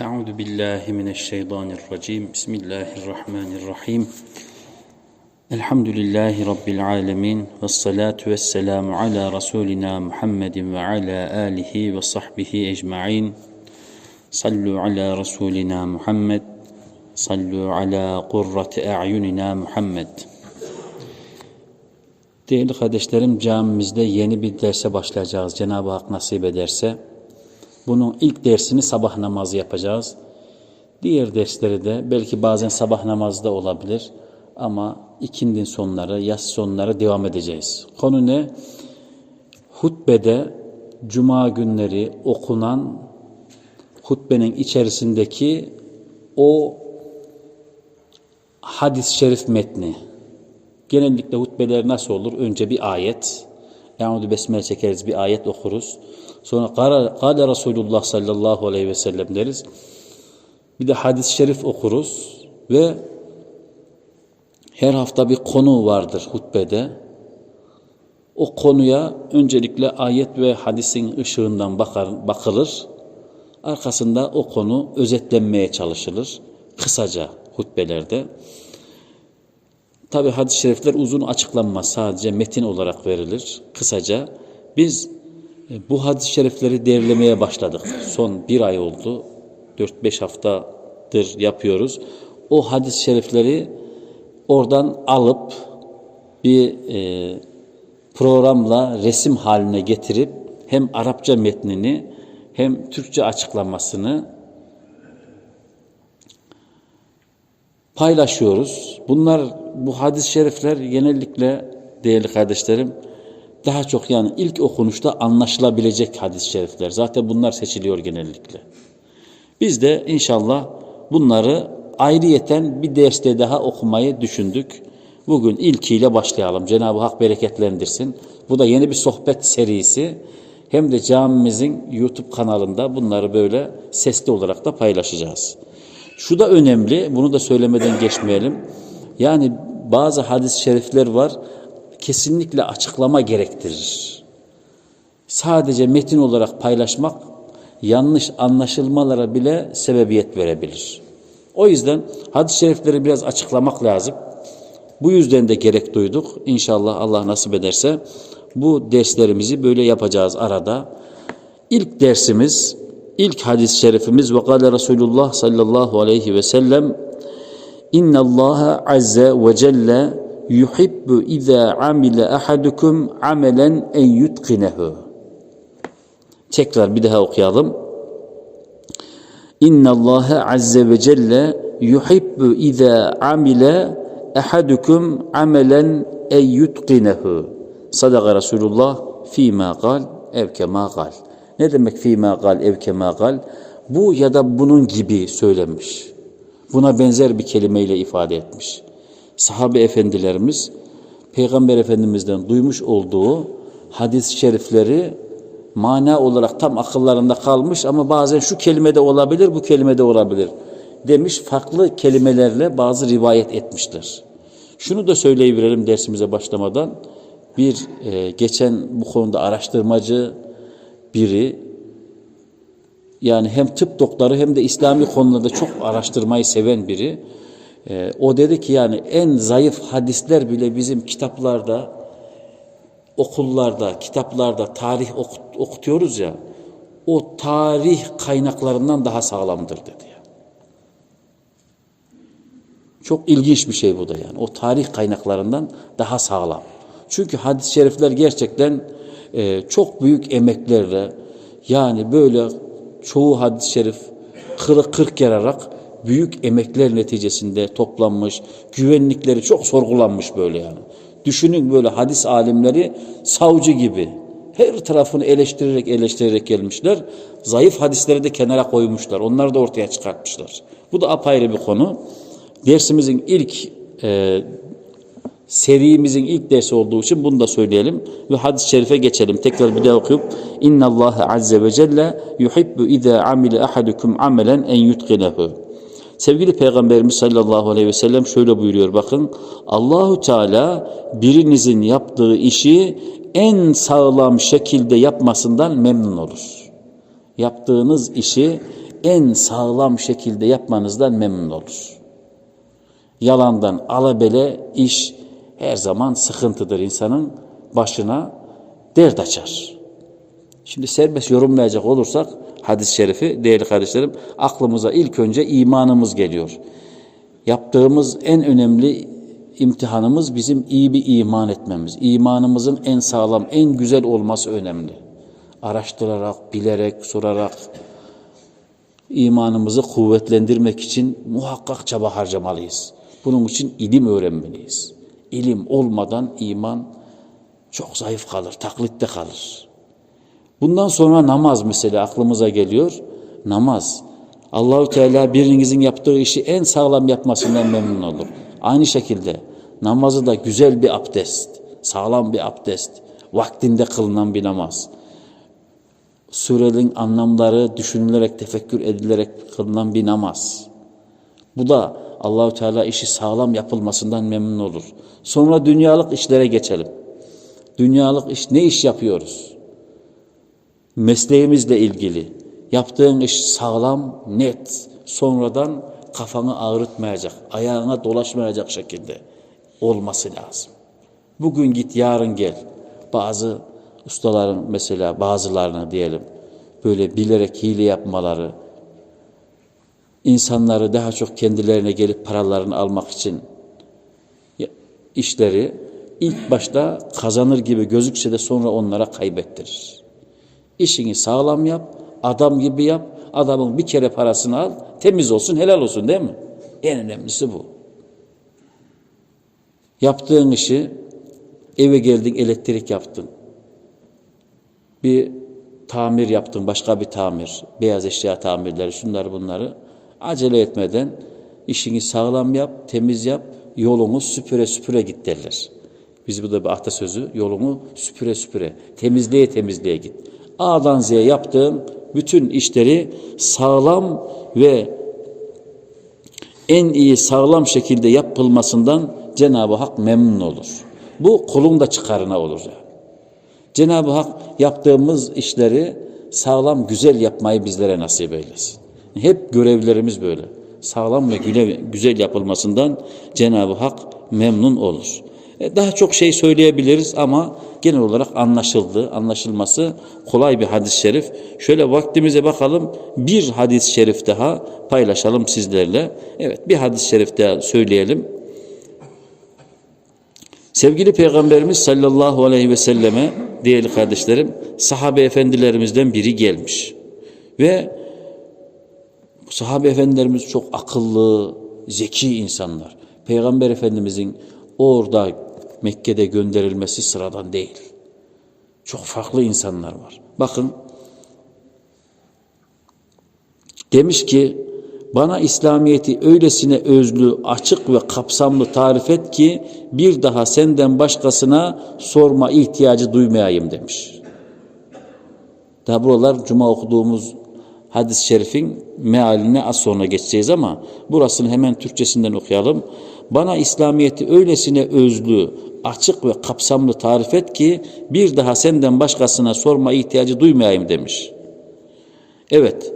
Euzu billahi mineşşeytanirracim. Bismillahirrahmanirrahim. Elhamdülillahi rabbil alamin ve salatu vesselamu ala rasulina Muhammedin ve ala alihi ve sahbihi ecmaîn. Sallu ala rasulina Muhammed. Sallu ala kurrati a'yunina Muhammed. Değerli kardeşlerim camimizde yeni bir derse başlayacağız. Cenab-ı Hak nasip ederse. Bunun ilk dersini sabah namazı yapacağız. Diğer dersleri de belki bazen sabah namazda olabilir ama ikindin sonları, yaz sonları devam edeceğiz. Konu ne? Hutbede cuma günleri okunan hutbenin içerisindeki o hadis-i şerif metni. Genellikle hutbeler nasıl olur? Önce bir ayet, Euzu besmele çekeriz, bir ayet okuruz. Sonra Kale Resulullah sallallahu aleyhi ve sellem deriz. Bir de hadis-i şerif okuruz ve her hafta bir konu vardır hutbede. O konuya öncelikle ayet ve hadisin ışığından bakar, bakılır. Arkasında o konu özetlenmeye çalışılır. Kısaca hutbelerde. Tabi hadis-i şerifler uzun açıklanmaz. Sadece metin olarak verilir. Kısaca biz e, bu hadis-i şerifleri derlemeye başladık. Son bir ay oldu. 4-5 haftadır yapıyoruz. O hadis-i şerifleri oradan alıp bir e, programla resim haline getirip hem Arapça metnini hem Türkçe açıklamasını paylaşıyoruz. Bunlar bu hadis-i şerifler genellikle değerli kardeşlerim daha çok yani ilk okunuşta anlaşılabilecek hadis-i şerifler. Zaten bunlar seçiliyor genellikle. Biz de inşallah bunları ayrıyeten bir derste daha okumayı düşündük. Bugün ilkiyle başlayalım. Cenab-ı Hak bereketlendirsin. Bu da yeni bir sohbet serisi. Hem de camimizin YouTube kanalında bunları böyle sesli olarak da paylaşacağız. Şu da önemli, bunu da söylemeden geçmeyelim. Yani bazı hadis-i şerifler var, kesinlikle açıklama gerektirir. Sadece metin olarak paylaşmak yanlış anlaşılmalara bile sebebiyet verebilir. O yüzden hadis-i şerifleri biraz açıklamak lazım. Bu yüzden de gerek duyduk. İnşallah Allah nasip ederse bu derslerimizi böyle yapacağız arada. İlk dersimiz, ilk hadis-i şerifimiz ve kâle Resulullah sallallahu aleyhi ve sellem İnna Allah azze ve celle yuhibbu iza amile ahadukum amelen en. Tekrar bir daha okuyalım. İnna Allah azze ve celle yuhibbu iza amile ahadukum amelen en yutqinehu. Sadaka Resulullah fîmâ gal ev kemâ gal. Ne demek fîmâ gal ev kemâ gal? Bu ya da bunun gibi söylenmiş. Buna benzer bir kelimeyle ifade etmiş. Sahabe efendilerimiz Peygamber Efendimiz'den duymuş olduğu hadis-i şerifleri mana olarak tam akıllarında kalmış ama bazen şu kelimede olabilir, bu kelimede olabilir demiş. Farklı kelimelerle bazı rivayet etmişler. Şunu da söyleyiverelim dersimize başlamadan. Bir e, geçen bu konuda araştırmacı biri yani hem tıp doktoru hem de İslami konularda çok araştırmayı seven biri. E, o dedi ki yani en zayıf hadisler bile bizim kitaplarda, okullarda, kitaplarda tarih okut, okutuyoruz ya, o tarih kaynaklarından daha sağlamdır dedi. Çok ilginç bir şey bu da yani. O tarih kaynaklarından daha sağlam. Çünkü hadis-i şerifler gerçekten e, çok büyük emeklerle yani böyle çoğu hadis-i şerif kırık kırk yararak büyük emekler neticesinde toplanmış, güvenlikleri çok sorgulanmış böyle yani. Düşünün böyle hadis alimleri savcı gibi her tarafını eleştirerek eleştirerek gelmişler. Zayıf hadisleri de kenara koymuşlar. Onları da ortaya çıkartmışlar. Bu da apayrı bir konu. Dersimizin ilk e, serimizin ilk dersi olduğu için bunu da söyleyelim ve hadis-i şerife geçelim. Tekrar bir daha okuyup İnna Allah azze ve celle yuhibbu iza amile ahadukum amelen en yutqinehu. Sevgili Peygamberimiz sallallahu aleyhi ve sellem şöyle buyuruyor bakın. Allahu Teala birinizin yaptığı işi en sağlam şekilde yapmasından memnun olur. Yaptığınız işi en sağlam şekilde yapmanızdan memnun olur. Yalandan alabele iş her zaman sıkıntıdır insanın başına dert açar. Şimdi serbest yorumlayacak olursak hadis-i şerifi değerli kardeşlerim aklımıza ilk önce imanımız geliyor. Yaptığımız en önemli imtihanımız bizim iyi bir iman etmemiz. İmanımızın en sağlam, en güzel olması önemli. Araştırarak, bilerek, sorarak imanımızı kuvvetlendirmek için muhakkak çaba harcamalıyız. Bunun için ilim öğrenmeliyiz. İlim olmadan iman çok zayıf kalır, taklitte kalır. Bundan sonra namaz mesela aklımıza geliyor. Namaz. Allahü Teala birinizin yaptığı işi en sağlam yapmasından memnun olur. Aynı şekilde namazı da güzel bir abdest, sağlam bir abdest, vaktinde kılınan bir namaz. Surelerin anlamları düşünülerek, tefekkür edilerek kılınan bir namaz. Bu da Allahü Teala işi sağlam yapılmasından memnun olur. Sonra dünyalık işlere geçelim. Dünyalık iş ne iş yapıyoruz? Mesleğimizle ilgili. Yaptığın iş sağlam, net. Sonradan kafanı ağrıtmayacak, ayağına dolaşmayacak şekilde olması lazım. Bugün git, yarın gel. Bazı ustaların mesela bazılarını diyelim böyle bilerek hile yapmaları, insanları daha çok kendilerine gelip paralarını almak için işleri ilk başta kazanır gibi gözükse de sonra onlara kaybettirir. İşini sağlam yap, adam gibi yap, adamın bir kere parasını al, temiz olsun, helal olsun değil mi? En önemlisi bu. Yaptığın işi, eve geldin elektrik yaptın. Bir tamir yaptın, başka bir tamir, beyaz eşya tamirleri, şunları bunları. Acele etmeden işini sağlam yap, temiz yap, yolunu süpüre süpüre git derler. Biz bu da bir atasözü, yolunu süpüre süpüre, temizliğe temizliğe git. A'dan Z'ye yaptığın bütün işleri sağlam ve en iyi sağlam şekilde yapılmasından Cenab-ı Hak memnun olur. Bu kulun da çıkarına olur. Cenab-ı Hak yaptığımız işleri sağlam, güzel yapmayı bizlere nasip eylesin. Hep görevlerimiz böyle. Sağlam ve güzel yapılmasından Cenab-ı Hak memnun olur. E, daha çok şey söyleyebiliriz ama genel olarak anlaşıldı. Anlaşılması kolay bir hadis-i şerif. Şöyle vaktimize bakalım. Bir hadis-i şerif daha paylaşalım sizlerle. Evet bir hadis-i şerif daha söyleyelim. Sevgili Peygamberimiz sallallahu aleyhi ve selleme değerli kardeşlerim sahabe efendilerimizden biri gelmiş. Ve sahabe efendilerimiz çok akıllı, zeki insanlar. Peygamber Efendimizin orada Mekke'de gönderilmesi sıradan değil. Çok farklı insanlar var. Bakın demiş ki bana İslamiyet'i öylesine özlü, açık ve kapsamlı tarif et ki bir daha senden başkasına sorma ihtiyacı duymayayım demiş. Daha buralar cuma okuduğumuz hadis-i şerifin mealine az sonra geçeceğiz ama burasını hemen Türkçesinden okuyalım. Bana İslamiyet'i öylesine özlü, açık ve kapsamlı tarif et ki bir daha senden başkasına sorma ihtiyacı duymayayım demiş. Evet,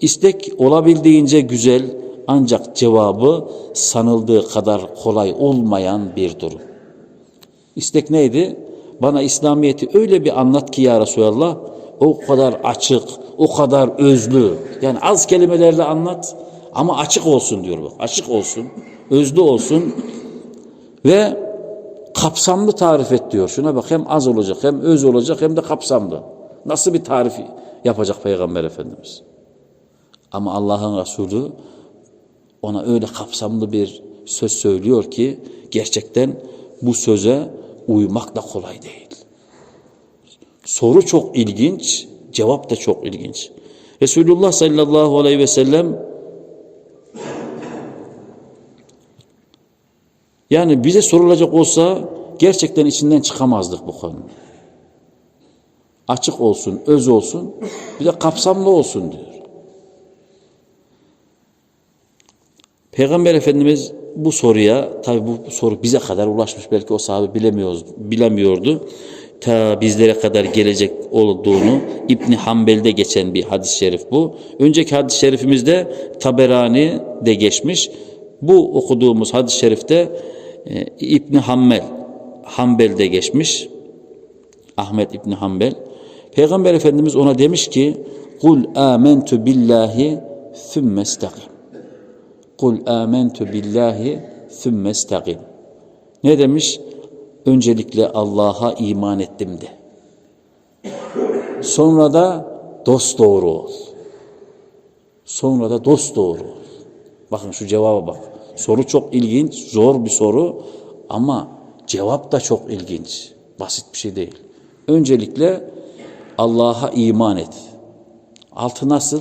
istek olabildiğince güzel ancak cevabı sanıldığı kadar kolay olmayan bir durum. İstek neydi? Bana İslamiyet'i öyle bir anlat ki ya Resulallah, o kadar açık, o kadar özlü. Yani az kelimelerle anlat ama açık olsun diyor bak. Açık olsun, özlü olsun ve kapsamlı tarif et diyor. Şuna bak hem az olacak, hem öz olacak, hem de kapsamlı. Nasıl bir tarif yapacak Peygamber Efendimiz? Ama Allah'ın Resulü ona öyle kapsamlı bir söz söylüyor ki gerçekten bu söze uymak da kolay değil. Soru çok ilginç, cevap da çok ilginç. Resulullah sallallahu aleyhi ve sellem yani bize sorulacak olsa gerçekten içinden çıkamazdık bu konu. Açık olsun, öz olsun, bir de kapsamlı olsun diyor. Peygamber Efendimiz bu soruya, tabi bu soru bize kadar ulaşmış belki o sahabe bilemiyoruz, bilemiyordu. Ta bizlere kadar gelecek olduğunu İbni Hanbel'de geçen bir hadis-i şerif bu. Önceki hadis-i şerifimizde Taberani'de geçmiş. Bu okuduğumuz hadis-i şerifte e, İbni Hanbel Hanbel'de geçmiş. Ahmet İbni Hanbel. Peygamber Efendimiz ona demiş ki Kul amentu billahi thumma istaqim. Kul amentu billahi thumma istaqim. Ne demiş? Öncelikle Allah'a iman ettim de. Sonra da dost doğru ol. Sonra da dost doğru ol. Bakın şu cevaba bak. Soru çok ilginç, zor bir soru ama cevap da çok ilginç. Basit bir şey değil. Öncelikle Allah'a iman et. Altı nasıl?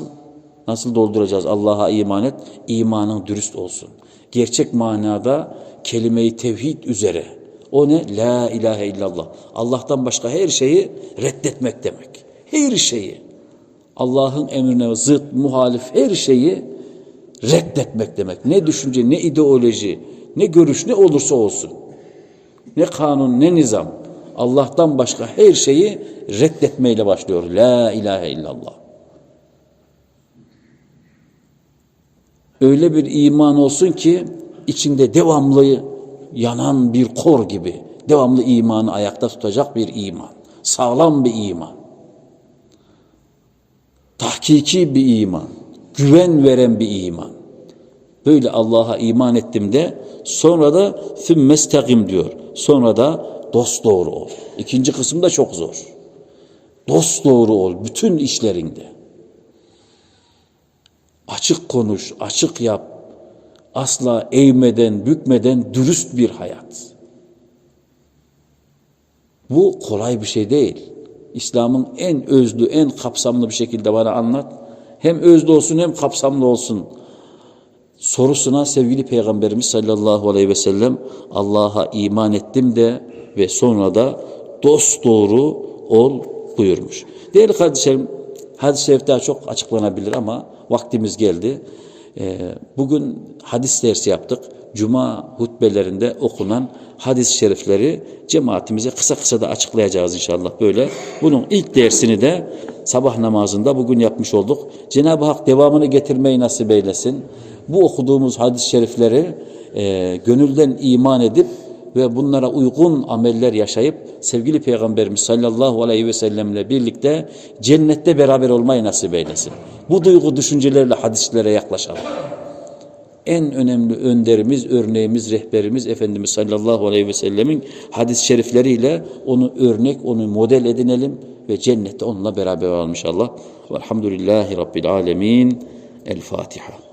Nasıl dolduracağız Allah'a iman et? İmanın dürüst olsun. Gerçek manada kelime-i tevhid üzere. O ne? La ilahe illallah. Allah'tan başka her şeyi reddetmek demek. Her şeyi. Allah'ın emrine zıt, muhalif her şeyi reddetmek demek. Ne düşünce, ne ideoloji, ne görüş ne olursa olsun. Ne kanun, ne nizam. Allah'tan başka her şeyi reddetmeyle başlıyor. La ilahe illallah. Öyle bir iman olsun ki içinde devamlı yanan bir kor gibi devamlı imanı ayakta tutacak bir iman. Sağlam bir iman. Tahkiki bir iman. Güven veren bir iman. Böyle Allah'a iman ettim de sonra da fümmestagim diyor. Sonra da dost doğru ol. İkinci kısım da çok zor. Dost doğru ol bütün işlerinde. Açık konuş, açık yap. Asla eğmeden, bükmeden dürüst bir hayat. Bu kolay bir şey değil. İslam'ın en özlü, en kapsamlı bir şekilde bana anlat. Hem özlü olsun hem kapsamlı olsun sorusuna sevgili Peygamberimiz sallallahu aleyhi ve sellem Allah'a iman ettim de ve sonra da dost doğru ol buyurmuş. Değerli kardeşlerim hadis-i daha çok açıklanabilir ama vaktimiz geldi. Ee, bugün hadis dersi yaptık. Cuma hutbelerinde okunan hadis-i şerifleri cemaatimize kısa kısa da açıklayacağız inşallah böyle. Bunun ilk dersini de sabah namazında bugün yapmış olduk. Cenab-ı Hak devamını getirmeyi nasip eylesin. Bu okuduğumuz hadis-i şerifleri e, gönülden iman edip ve bunlara uygun ameller yaşayıp sevgili Peygamberimiz sallallahu aleyhi ve sellemle birlikte cennette beraber olmayı nasip eylesin. Bu duygu düşüncelerle hadislere yaklaşalım. En önemli önderimiz, örneğimiz, rehberimiz Efendimiz sallallahu aleyhi ve sellemin hadis-i şerifleriyle onu örnek, onu model edinelim ve cennette onunla beraber olalım inşallah. Velhamdülillahi Rabbil alemin. El Fatiha.